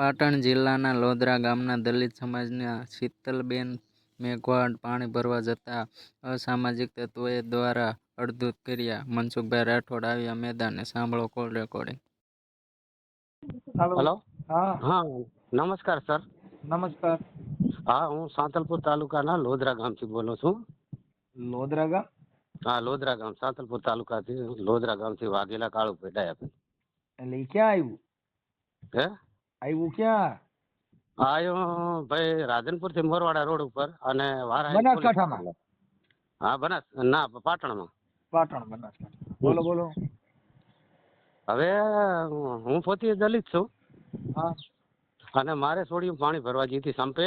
પાટણ જિલ્લાના લોધરા ગામના દલિત સમાજના શીતલબેન મેઘવાડ પાણી ભરવા જતા અસામાજિક તત્વોએ દ્વારા અડધૂત કર્યા. મનસુખભાઈ રાઠોડ આવ્યા મેદાને. સાંભળો કોલ રેકોર્ડિંગ. હેલો. હા. હા નમસ્કાર સર. નમસ્કાર. હા હું સાંતલપુર તાલુકાના લોધરા ગામથી બોલું છું. લોધરા ગામ? હા લોધરા ગામ સાંતલપુર તાલુકાથી લોધરા ગામથી વાઘેલા કાળુ પેટાયા એટલે ક્યાં આવ્યું? હે? આવ્યું ક્યાં? આયો ભાઈ રાધનપુરથી મોરવાડા રોડ ઉપર અને વારા બનાસકાંઠામાં? હા બનાસ ના પાટણમાં. પાટણ બનાસકાંઠા. બોલો બોલો. હવે હું પોતે દલિત છું. હા. અને મારે છોડ્યું પાણી ભરવા જી હતી સંપે.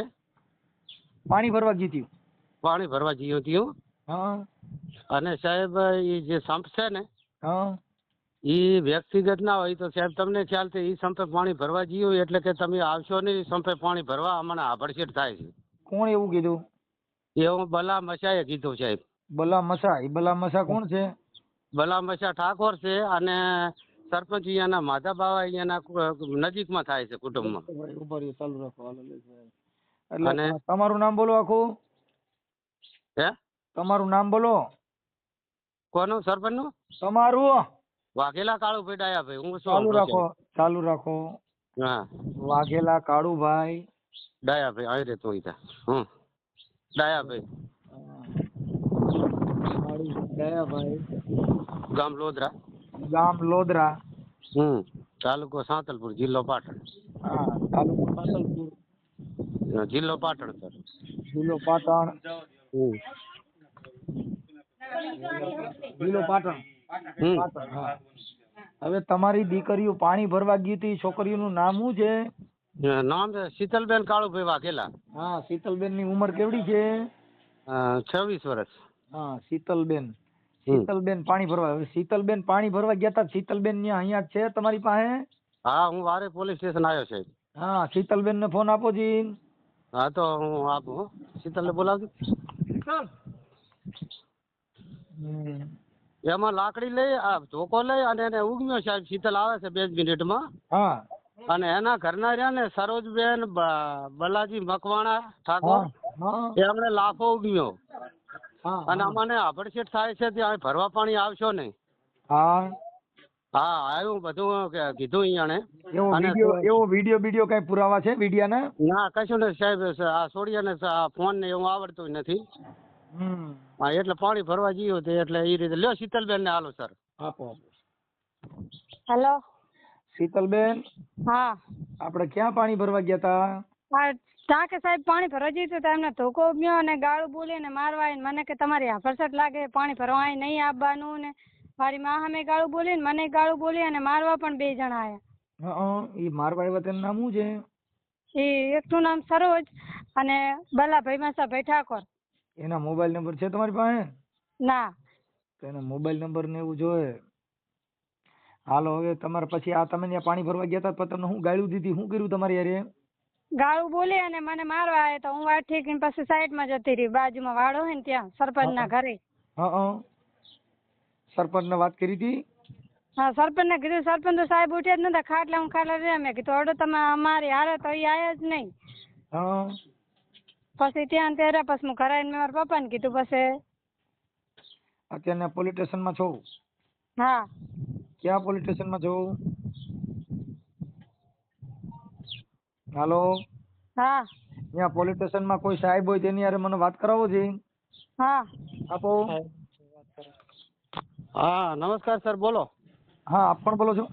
પાણી ભરવા જીત્યું પાણી ભરવા જઈ હતી હા. અને સાહેબ એ જે સંપ છે ને હા. એ વ્યક્તિગત ના હોય તો સાહેબ તમને ખ્યાલ છે એ સંપે પાણી ભરવા જઈએ એટલે કે તમે આવશો નહીં સંપે પાણી ભરવા અમને આભડછેટ થાય છે. કોણ એવું કીધું? એવું બલા મસાએ કીધું સાહેબ. બલા મસા એ બલા મસા કોણ છે? બલા મસા ઠાકોર છે અને સરપંચ અહીંયાના માધા બાવા અહીંયાના નજીકમાં થાય છે કુટુંબમાં. ઉપર ચાલુ રાખો એટલે તમારું નામ બોલો આખું? હે? તમારું નામ બોલો. કોનું સરપંચનું? તમારું? વાઘેલા કાળુભાઈ પેટાયા ભાઈ હું ચાલુ રાખો ચાલુ રાખો. હા. વાઘેલા કાળુભાઈ ડાયા ભાઈ આવી રહેતો હોય હમ. ડાયા ભાઈ. દયાભાઈ ગામ લોધરા ગામ લોધરા હમ. તાલુકો સાંતલપુર જિલ્લો પાટણ. હા તાલુકો સાંતલપુર. જિલ્લો પાટણ સર. જિલ્લો પાટણ. હમ. જિલ્લો પાટણ. હમ હવે તમારી દીકરીઓ પાણી ભરવા ગઈ હતી છોકરીઓનું નામ શું છે? નામ છે શીતલબેન કાળુભાઈ વાઘેલા હા શીતલબેનની ઉંમર કેવડી છે? છવ્વીસ વર્ષ. હા શીતલબેન. શીતલબેન પાણી ભરવા. હવે શીતલબેન પાણી ભરવા ગયા હતા શીતલબેન ને અહીંયા છે તમારી પાસે? હા હું વારે પોલીસ સ્ટેશન આવ્યો છે. હા શીતલબેન ને ફોન આપો જી. હા તો હું આપું શીતલ ને બોલાવજો. એમાં લાકડી લઈ આ ધોકો લઈ અને એને ઉગમ્યો સાહેબ શીતલ આવે છે બે જ મિનિટમાં. હા. અને એના ઘરના રહ્યા ને સરોજબેન બલાજી મકવાણા ઠાકોર એમણે લાફો ઉગમ્યો અને અમને આભડછેટ થાય છે ત્યાં ભરવા પાણી આવશો ને હા. હા આવ્યું બધું કીધું અહીંયાને અને એવો વીડિયો વીડિયો કઈ પુરાવા છે વિડીયાના? ના કશું નહીં સાહેબ આ છોડિયાને આ ફોન ને એવું આવડતું નથી. હા એટલે પાણી ભરવા જઈએ તે એટલે એ રીતે. લ્યો શીતલબેન ને હાલો સર. આપો હેલો. શીતલબેન? હા. આપણે ક્યાં પાણી ભરવા ગયા તા? કે ટાંકે સાહેબ પાણી ભરવા જઈતું તો એમને ધોકો ઉગ્યો અને ગાળું બોલીને મારવા આવીને મને કે તમારી હાફરસટ લાગે પાણી ભરવા અહીં નહીં આવવાનું ને. મારી માં સામે ગાળું બોલી ને મને ગાળું બોલી અને મારવા પણ બે જણા આયા. હં, ઈ મારવા આવ્યા તેનું નામ શું છે? એ એકનું નામ સરોજ અને બલાભાઈ માસાભાઈ ઠાકોર એના મોબાઈલ નંબર છે તમારી પાસે? ના. તો એના મોબાઈલ નંબર ને એવું જોઈએ હાલો હવે તમારે પછી આ તમે ત્યાં પાણી ભરવા ગયા હતા પણ તમને હું ગાળ્યું દીધી? શું કર્યું તમારી યારે ગાળું બોલી અને મને મારવા આવે તો હું વાત ઠીકીને પછી સાઈડમાં જતી રહી. બાજુમાં વાડો હોય ને ત્યાં સરપંચના ઘરે. હા હં. સરપંચને વાત કરી હતી? હા સરપંચને કીધું સરપંચ તો સાહેબ ઉઠ્યા જ નતા. ખાટલા હું ખાટલા રહ્યા. મેં કીધું અડો તમે અમારી હારે તો એ આયા જ નહીં. હં. પછી ત્યાં ને ત્યારે પછી હું ઘરે આવીને મેં મારા પપ્પાને કીધું પછી. અત્યારે પોલીસ સ્ટેશનમાં છો? હા. ક્યાં પોલીસ સ્ટેશનમાં છો? હાલો? હા. ત્યાં પોલીસ સ્ટેશનમાં કોઈ સાહેબ હોય તેની હારે મને વાત કરાવો છે હા. આપો. હા નમસ્કાર સર બોલો. હા આપ પણ બોલો છો?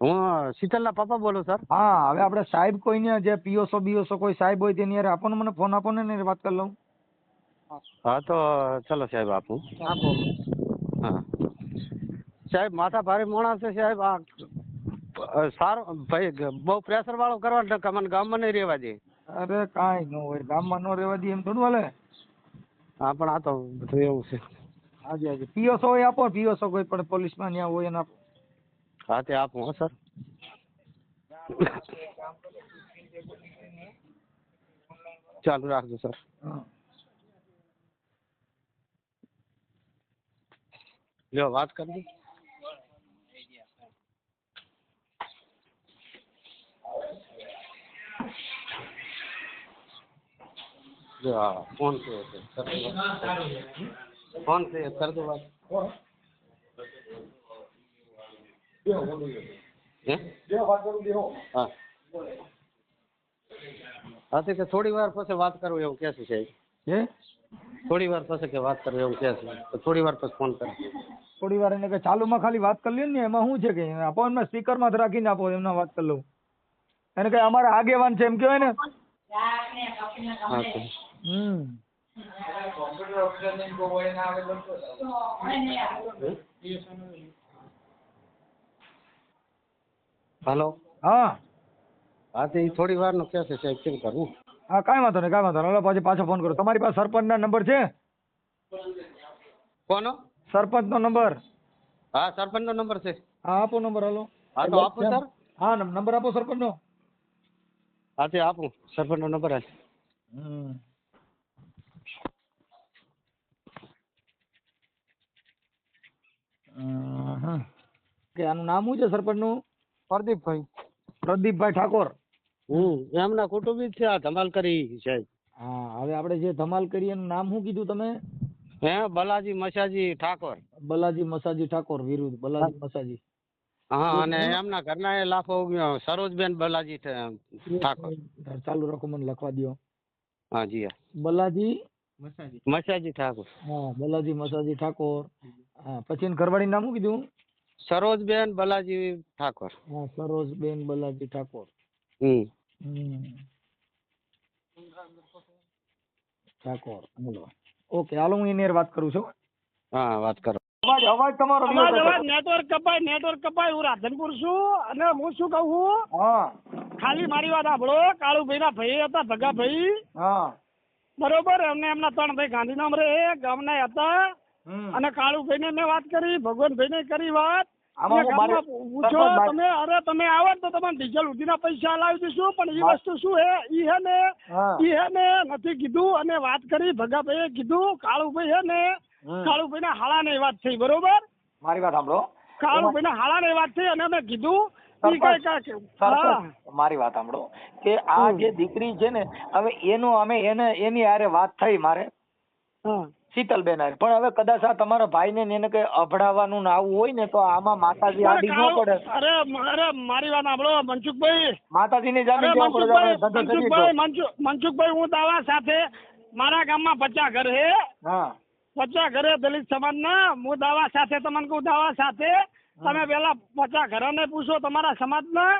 હું શીતલના પપ્પા બોલું સર? હા હવે આપણે સાહેબ કોઈને જે પીઓસો બીઓસો કોઈ સાહેબ હોય તેની યાર આપો ને મને ફોન આપો ને વાત કરી લઉં. હા તો ચલો સાહેબ આપું. આપો. હા. સાહેબ માથા ભારે માણસ છે સાહેબ. આ સારો ભાઈ બહુ પ્રેશર વાળો કરવા કે મને ગામમાં નહીં રહેવા દે. અરે કાંઈ ન હોય ગામમાં ન રહેવા દે એમ થોડું હાલે. હા પણ આ તો બધું એવું છે. હાજી હાજી. પીઓસો હોય આપો પીઓસો કોઈ પણ પોલીસમાં ત્યાં હોય એને આપો आते थे आप वहाँ, सर। चालू रख दो, सर। लो बात कर दी। हाँ, फ़ोन से फ़ोन से कर दो बात હે? તે કે થોડી વાર પછી વાત કરું એવું કે છે. સાહેબ હે? થોડી વાર પછી કે વાત કરું એવું કે છે તો થોડી વાર પછી ફોન કરો. થોડી વાર એને કે ચાલુમાં ખાલી વાત કરી લ્યો ને એમાં શું છે કે? આપો એમને સ્પીકરમાં જ રાખીને આપો એમને વાત કરી લઉં. એને કે અમારા આગેવાન છે એમ કહેવાય ને. હમ. હાલો. હા. હા તે એ થોડી વાર નો કે છે સાહેબ કેમ કરવું હા કાંઈ વાંધો નહીં કાંઈ વાંધો નહીં. હવે પછી પાછો ફોન કરો. તમારી પાસે સરપંચના નંબર છે? કોનો? સરપંચનો નંબર. હા સરપંચ નો નંબર છે. હા આપો નંબર હાલો. હા તો આપો સર. હા નંબર આપો સરપંચનો. હા તે આપો. સરપંચ નો નંબર હાલ હમ. કે આનું નામ શું છે સરપંચનું? પ્રદીપભાઈ પ્રદીપભાઈ ઠાકોર. હમ એમના કુટુંબી જ છે આ ધમાલ કરી સાહેબ હા હવે આપણે જે ધમાલ કરી એનું નામ શું કીધું તમે? હે બલાજી મસાજી ઠાકોર. બલાજી મસાજી ઠાકોર વિરુદ્ધ બલાજી મસાજી. હા અને એમના ઘરના એ લાફો ઉગ્યો સરોજબેન બલાજી ઠ- ઠાકોર. ચાલુ રાખો મને લખવા દ્યો. હા જી હા. બલાજી? મસાજી ઠાકોર. હા બલાજી મસાજી ઠાકોર. હા પછી એની ઘરવાળીનું નામ શું કીધું? સરોજબેન બલાજી ઠાકોર. હા સરોજબેન બલાજી ઠાકોર. હમ. ઠાકોર બોલો. ઓકે હાલો હું એની વાત કરું છું. હા વાત કરો. અવાજ અવાજ તમારો અવાજ અવાજ નેટવર્ક કપાય નેટવર્ક કપાય. હું રાધનપુર છું અને હું શું કહું છું? હા. ખાલી મારી વાત સાંભળો. કાળુભાઈ ના ભાઈ હતા ભગાભાઈ. હા. બરોબર એમને એમના ત્રણ ભાઈ ગાંધીધામ રે ગામના હતા. અને કાળુભાઈ ને વાત કરી ભગવાનભાઈ ને કરી વાત. પૂછો તમે અરે તમે આવો તો તમને ડીઝલ ઉધીના પૈસા લાવી દઈશું પણ એ વસ્તુ શું હે? ઈ હે ને. ઈ હે ને નથી કીધું. અને વાત કરી ભગાભાઈએ કીધું કાળુભાઈ હે ને કાળુભાઈ ના હાળા ની વાત થઈ બરોબર? મારી વાત સાંભળો. કાળુભાઈ ના હાળા ની વાત થઈ અને મેં કીધું મારી વાત સાંભળો. કે આ જે દીકરી છે ને હવે એનું અમે એને એની હારે વાત થઈ મારે. શીતલબેન હારે પણ હવે કદાચ આ તમારા ભાઈને ને એને કઈ અભડાવવાનું ને આવું હોય ને તો આમાં માતાજી આડી ન પડે. અરે અરે મારી વાત સાંભળો મનસુખભાઈ. માતાજીને જામીન દેવા પડે મનસુખભાઈ મનસુખભાઈ હું દાવા સાથે મારા ગામમાં પચાસ ઘર હે હા. પચાસ ઘરે દલિત સમાજના હું દાવા સાથે તમને કહું દાવા સાથે. તમે પેલા પચાસ ઘરોને પૂછો તમારા સમાજના.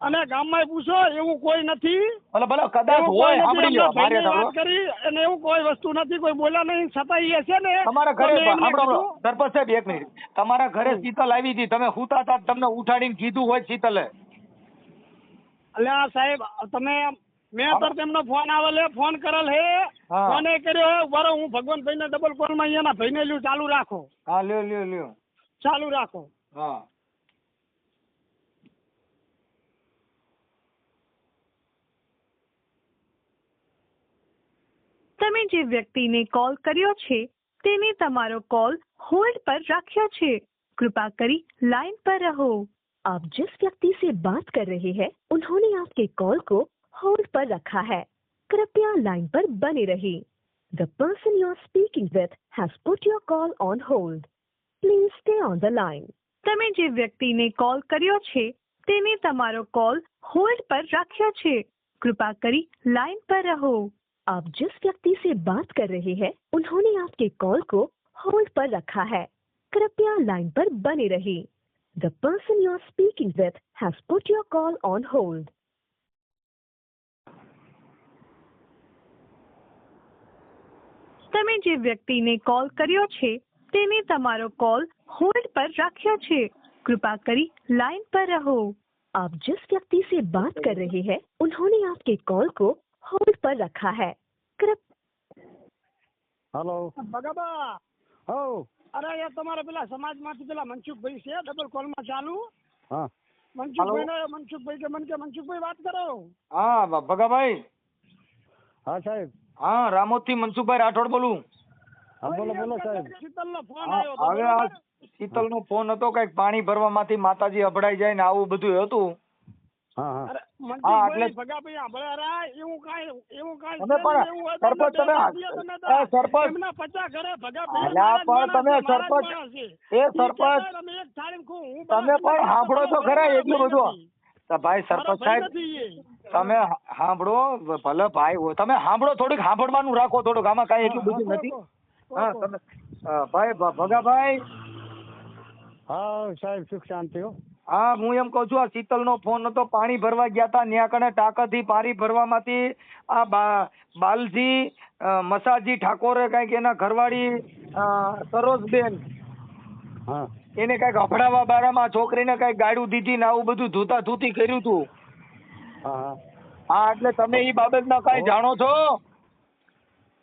અને ગામમાં પૂછો એવું કોઈ નથી. ભલે ભલે કદાચ હોય સાંભળી લ્યો મારે વાત કરી અને એવું કોઈ વસ્તુ નથી કોઈ બોલ્યા નહીં છતાં એ છે ને તમારા ઘરે સાંભળો સરપંચ સાહેબ એક મિનિટ. તમારા ઘરે શીતલ આવી હતી તમે હુતા હતા તમને ઉઠાડીને કીધું હોય શીતલે. અલ્યા સાહેબ તમે મેં તો તેમનો ફોન આવેલ હે ફોન કરેલ હે. ફોન એ કર્યો હે બરો હું ભગવાન ભાઈ ને ડબલ કોલમાં અહીંયાના ભાઈને લ્યું ચાલુ રાખો. હા લ્યો લ્યો લ્યો. ચાલુ રાખો. હા. તમે જે વ્યક્તિને કોલ કર્યો છે તેને તમારો કોલ होल्ड पर रखा છે कृपा करी लाइन पर रहो आप जिस व्यक्ति से बात कर रहे हैं उन्होंने आपके कॉल को होल्ड पर रखा है कृपया लाइन पर बने रहिए the person you are speaking with has put your call on hold please stay on the line તમે જે વ્યક્તિને કોલ કર્યો છે તેને તમારો કોલ હોલ્ડ પર રાખ્યો છે कृपा करी लाइन पर रहो आप जिस व्यक्ति से बात कर रहे हैं उन्होंने आपके कॉल को होल्ड पर रखा है कृपया लाइन पर बने रहिए the person you are speaking with has put your call on hold તમે જે વ્યક્તિને કોલ કર્યો છે તેને તમારો કોલ હોલ્ડ પર રાખ્યો છે कृपा करी लाइन पर रहो आप जिस व्यक्ति से बात कर रहे हैं उन्होंने आपके कॉल को होल्ड पर रखा है कृप હાલો બગાબા હો અરે યાર તમારા પેલા સમાજમાંથી પેલા મનસુખભાઈ છે ડબલ કોલમાં ચાલુ. હા. મનસુખભાઈ ને મનસુખભાઈ કે મન કે મનસુખભાઈ વાત કરો. હા ભગાભાઈ. હા સાહેબ. હા રામોદથી મનસુખભાઈ રાઠોડ બોલું. હા બોલો બોલો સાહેબ. શીતલ નો ફોન આવ્યો હવે આ શીતલ નો ફોન હતો કંઈક પાણી ભરવામાંથી માતાજી અભડાઈ જાય ને આવું બધું હતું. તમે પણ સાંભળો તો ખરા એટલું બધું. ભાઈ સરપંચ સાહેબ તમે સાંભળો ભલે ભાઈ હોય. તમે સાંભળો થોડીક સાંભળવાનું રાખો થોડુંક. આમાં કઈ એટલું બધું નથી. હા તમે ભાઈ ભગાભાઈ. હા સાહેબ સુખ શાંતિ હો. હા હું એમ કહું છું આ શીતલનો ફોન હતો પાણી ભરવા ગયા હતા ત્યાં કણે ટાંકાથી પાણી ભરવામાંથી આ બાલજી મસાજી ઠાકોરે કાંઈક એના ઘરવાળી સરોજબેન હા. એને કાંઈક અફડાવા બારામાં છોકરીને કાંઈક ગાડું દીધી ને આવું બધું ધૂતા ધૂતી કર્યું હતું હા હા. એટલે તમે એ બાબતમાં કાંઈ જાણો છો?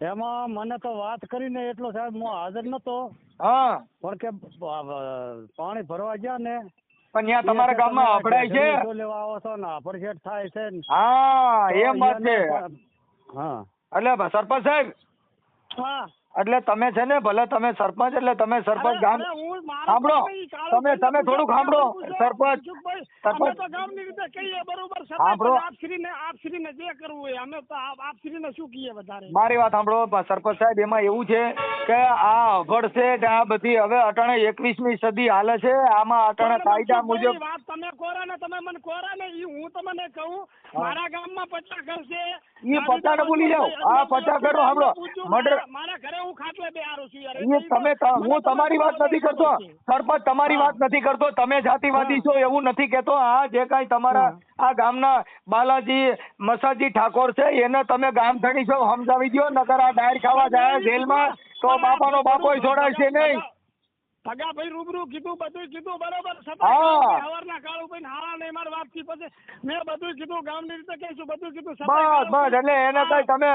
એમાં મને તો વાત કરીને એટલો સાહેબ હું હાજર નતો. હા. પણ કે પાણી ભરવા ગયા ને પણ ત્યાં તમારા ગામમાં અફડાય છે. લેવા આવો છો ને અપરસેટ થાય છે ને. હા તો એમ વાત છે. હા. એટલે સરપંચ સાહેબ. હા. એટલે તમે છે ને ભલે તમે સરપંચ એટલે તમે સરપંચ ગામ સાંભળો. તમે- તમે થોડુંક સાંભળો. સરપંચ. સરપંચ. ગામની રીતે કહીએ બરોબર સાંભળો. પણ આપશ્રીને આપશ્રીને જે કરવું હોય અમે તો આપ- આપશ્રીને શું કહીએ વધારે મારી વાત સાંભળો સરપંચ સાહેબ એમાં એવું છે કે આ અભડ છે કે આ બધી હવે અટાણે એકવીસમી સદી હાલે છે આમાં અટાણે કાયદા મુજબ વાત તમે કોરા ને તમે મને કોરા ને ઈ હું તમને કહું મારા ગામમાં પચાસ ઘર છે ઈ પચાસ બોલી જાઓ. આ પચાસ સાંભળો. મર્ડર- મારા ઘરે હું ખાટલે બેહારું છું યાર. એ તમે હું તમારી વાત નથી કરતો. સરપંચ તમારી વાત નથી કરતો. તમે જાતિવાદી છો એવું નથી કેતો આ જે કાંઈ તમારા આ ગામના બાલાજી મસાજી ઠાકોર છે એને તમે ગામ ધણી છો સમજાવી દો નકર આ ડાયર ખાવા જાય જેલમાં તો બાપાનો બાપોય જોડાય છે નહીં. ભગા ભાઈ રૂબરૂ કીધું બધું કીધું બરોબર. સવારના કાળ ઉપર હારા નહીં મારી વાતથી પછી મેં બધું કીધું ગામની રીતે કહીશું બધું કીધું બસ બસ એટલે એને કઈ તમે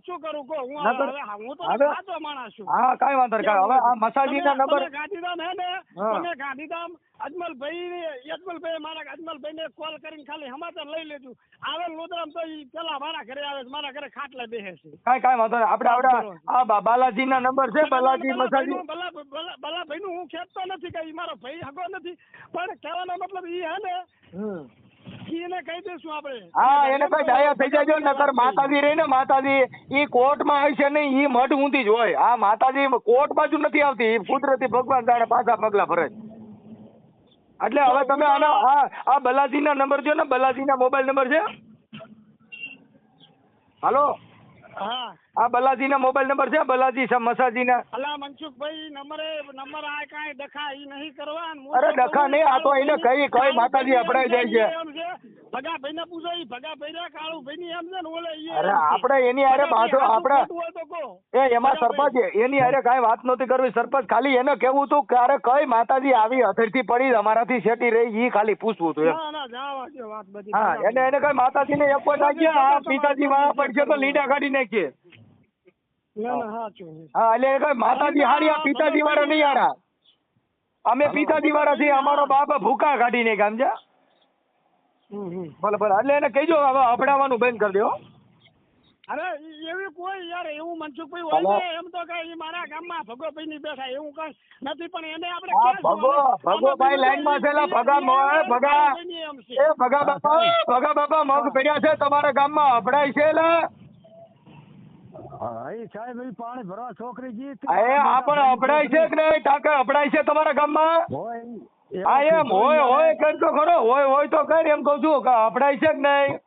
શું કરું કહો હું હવે હું તો સાચો માણસ છું. હા કઈ વાંધો. હવે આ મસાજી ના નંબર ગાંધીધામ હે ને તમે ગાંધીધામ અજમલભાઈ અજમલભાઈ મારા અજમલભાઈને કોલ કરીને ખાલી સમાચાર લઈ લેજો. આવે લોદરામ તો ઈ પેલા મારા ઘરે આવે છે મારા ઘરે ખાટલા બેસે છે. કઈ કાંઈ વાંધો નહીં. આપણે આપણે આ બાલાજીના નંબર છે બાલાજી મસાજી. બલાભાઈ નું હું ખેંચતો નથી કે મારો ભાઈ હગો નથી. પણ કહેવાનો મતલબ ઈ હે ને એને કહી દઈશું આપણે. હા એને કઈ ડાયા થઈ જાય નકર માતાજી રહી ને માતાજી ઈ કોર્ટમાં આવી છે નહીં ઈ મઢ ઊંધી જ હોય. આ માતાજી કોર્ટ બાજુ નથી આવતી કુદરતી ભગવાન જાણે પાછા પગલા ફરે છે. એટલે હવે તમે આના આ આ બલાજીના નંબર જો ને? બલાજીના મોબાઈલ નંબર છે? હાલો હા. આ બલાજીના મોબાઈલ નંબર છે બલાજી મસાજીના. અલા મનસુખભાઈ નંબરે નંબર આ કાંઈ દખા ઈ નહીં કરવા. અરે દખા નહીં, આ તો એને કઈ- કઈ માતાજી અપડાઈ જાય છે. ભગાભાઈ ને પૂછો ઈ ભગાભાઈ ને કાળુભાઈ ની એમ છે ને ઓલે અરે આપણે એની હારે બાંધો આપણે હાચું ખોટું હોય તો કહો. એ એમાં સરપંચ એની હારે કાંઈ વાત નહોતી કરવી સરપંચ ખાલી એને કેવું તું કે અરે કઈ માતાજી આવી અધરથી પડી અમારાથી શેટી રહી ઈ ખાલી પૂછવું ના ના જાવા વાત બધી. હા એને એને કઈ માતાજીને એક વાર લાગ્યા આ પિતાજી વાળા પડશે તો લીડા કાઢી નાખીએ. ના ના સાચું. હા એટલે કઈ માતાજી હારી પિતાજી વાળા નહીં હારા. અમે પિતાજી વાળા છીએ અમારો બાપ ભૂકા કાઢી નાખ્યા સમજ્યા. ભલે ભલે એટલે એને કહેજો હવે અપડાવવાનું બંધ કરી દો અરે એવી કોઈ યાર એવું મનસુખભાઈ હોય ને એમ તો કઈ મારા ગામમાં ભગોભાઈ ની બેઠા એવું કઈ નથી પણ એને આપણે. ભગો ભગોભાઈ આમાં લાઈનમાં છે ભગા ભગા. એ ભગા બાપા ભગા બાપા મગ પડ્યા છે તમારા ગામમાં અભડાય છે લે. હા એ સાહેબ એ પાણી ભરવા છોકરી જી એ આ પણ અપડાય છે કે નહીં? ટાંકા અપડાય છે તમારા ગામમાં? હોય હા એમ હોય હોય કર તો ખરો હોય હોય તો કર એમ કહું છું કે અફડાય છે કે નહીં?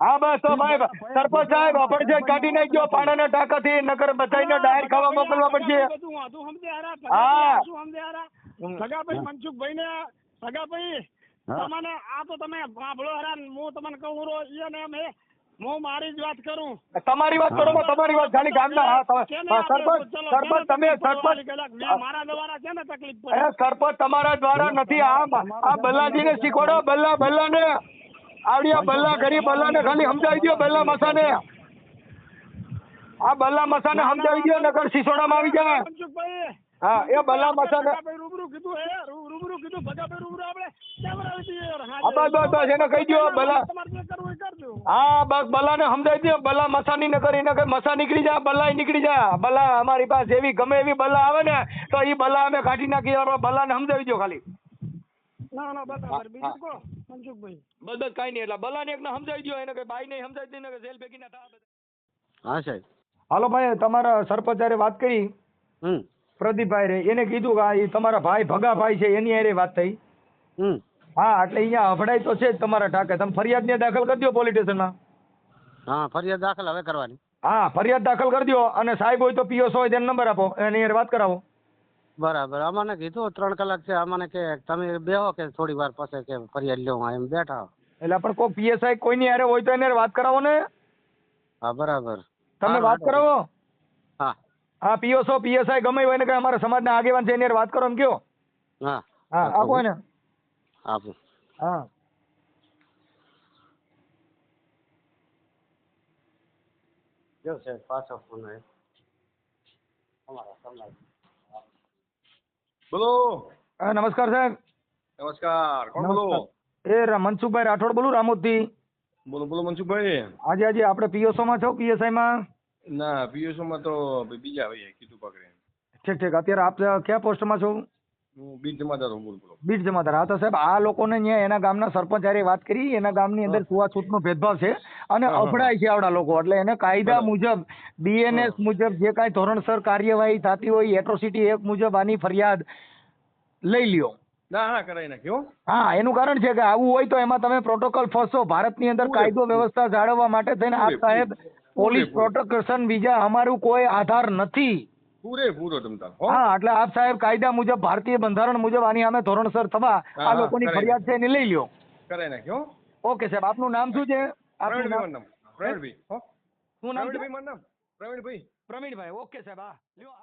હા બસ તો ભાઈ સરપંચ સાહેબ કાઢી નાખજો પાણાના ટાંકાથી નકર બધાને ડાયર ખાવા મોકલવા પડશે. હા. ભગાભાઈ મનસુખભાઈ ને તમને આ તો તમે સાંભળો હારા હું તમને કહું રો ઈ ને એમ હે હું મારી જ વાત કરું તમારી વાત કરો તમારી વાત ખાલી ગામના હા સરપંચ સરપંચ તમે સરપંચ મારા દ્વારા છે ને તકલીફ સરપંચ તમારા દ્વારા નથી આ આ બલ્લાજીને શીખવાડો બલ્લા બલ્લાને આવડિયા બલ્લા કરી બલ્લાને ખાલી સમજાવી દો બલ્લા મસાને આ બલ્લા મસાને સમજાવી દો નગર સિસોડામાં આવી જાય હા એ બલ્લા મસાને રૂબરૂ કીધું હે? રૂબરૂ કીધું ભગાભાઈ રૂબરૂ આપણે કેમેરા યાર. હા, હા, બસ, બસ, બસ, એને કહી દ્યો, ભલા. તમારે જે કરવું એ કરજો. હા બસ બલ્લાને સમજાવી દો બલ્લા મસાની ન કરી નકર મસા નીકળી બલ્લા નીકળી બલ્લા અમારી પાસે એવી ગમે એવી બલ્લા આવે ને તો એ બલ્લા અમે કાઢી નાખીએ બલ્લાને સમજાવી દો ખાલી. ના ના બરાબર બીજું કહો મનસુખભાઈ. બસ બસ કાંઈ નહીં એટલે બલાને એકને સમજાવી દો એને ભાઈ બાઈ નહીં સમજાવી દે ને કે જેલ ભેગી ના થાય હા સાહેબ. હાલો ભાઈ તમારા સરપંચારે વાત કરી. હમ. પ્રદીપભાઈ રે એને કીધું કે આ ઈ તમારા ભાઈ ભગાભાઈ છે એની હારે વાત થઈ. હમ. હા એટલે અહીંયા અભડાઈ તો છે જ તમારા ટાકે તમે ફરિયાદ ને દાખલ કરી દો પોલીસ સ્ટેશનમાં હા ફરિયાદ દાખલ હવે કરવાની. હા ફરિયાદ દાખલ કરી દો અને સાહેબ હોય તો પીઓસ હોય તેનો નંબર આપો એની હારે વાત કરાવો. બરાબર. અમને કીધું ત્રણ કલાક છે અમને કે તમે બેહો કે થોડી વાર પછી કે ફરિયાદ લ્યો એમ બેઠા. એટલે પણ કોઈ પીએસઆઈ કોઈની હારે હોય તો એને વાત કરાવો ને. હા બરાબર. તમે વાત કરાવો. હા પીઓસો પીએસઆઈ ગમે હોય ને કે અમારા સમાજના આગેવાન છે એની વાત કરો એમ કયો? હા. હા આપો ને આપો. હા. જો સાહેબ પાછો ફોન આવ્યો. અમારા સમાજ. બોલો. નમસ્કાર સાહેબ. નમસ્કાર. કોણ બોલો? એ મનસુખભાઈ રાઠોડ બોલું રામોદથી. બોલો બોલો મનસુખભાઈ. આજે આજે આપણે પીઓસો માં છો પીએસઆઈ માં ના પીએસઓ તો બીજા ભાઈ કીધું પકડે ઠીક ઠીક અત્યારે આપ કયા પોસ્ટમાં છો? હું બીજ જમાદાર હું બોલ બીટ જમાદાર. હા તો સાહેબ આ લોકોને ત્યાં એના ગામના સરપંચ હારે વાત કરી એના ગામની અંદર છૂઆછૂતનો ભેદભાવ છે અને. અફડાય છે આવડા લોકો. એટલે એને કાયદા મુજબ બીએનએસ મુજબ જે કાંઈ ધોરણસર કાર્યવાહી થતી હોય એટ્રોસિટી એક મુજબ આની ફરિયાદ લઈ લ્યો. ના હા કરાવી નાખ્યો હા. એનું કારણ છે કે આવું હોય તો એમાં તમે પ્રોટોકોલ ફસો ભારતની અંદર કાયદો વ્યવસ્થા જાળવવા માટે થઈને આપ સાહેબ પોલીસ પૂરે- પ્રોટેક્શન બીજા અમારું કોઈ આધાર નથી. પૂરે પૂરો હા. એટલે આપ સાહેબ કાયદા મુજબ ભારતીય બંધારણ મુજબ આની અમે ધોરણસર થવા આ લોકોની ફરિયાદ છે એને લઈ લ્યો. કરાવી નાખ્યો ઓકે સાહેબ આપનું નામ શું છે? આપનું નામ? પ્રવીણભાઈ શું નામ પ્રવીણભાઈ મારું નામ. પ્રવીણભાઈ. પ્રવીણભાઈ ઓકે સાહેબ હા. લ્યો